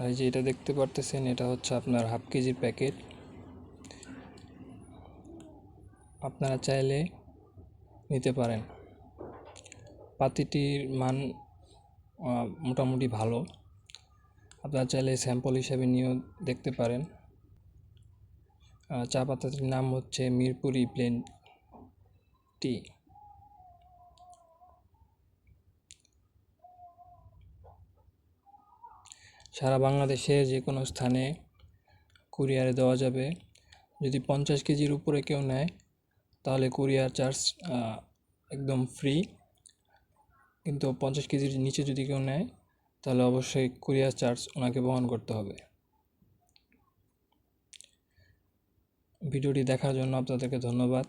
এই যে এটা দেখতে পারতেছেন, এটা হচ্ছে আপনার হাফ কেজির প্যাকেট। আপনারা চাইলে নিতে পারেন। পাতিটির মান মোটামুটি ভালো। আপনারা চাইলে স্যাম্পল হিসাবে নিয়েও দেখতে পারেন। চা পাতাটির নাম হচ্ছে মিরপুরি প্লেন টি। সারা বাংলাদেশে যে কোনো স্থানে কুরিয়ারে দেওয়া যাবে। যদি পঞ্চাশ কেজির উপরে কেউ নেয়, তাহলে কুরিয়ার চার্জ একদম ফ্রি। কিন্তু পঞ্চাশ কেজির নিচে যদি কেউ নেয়, তাহলে অবশ্যই কুরিয়ার চার্জ ওনাকে বহন করতে হবে। ভিডিওটি দেখার জন্য আপনাদেরকে ধন্যবাদ।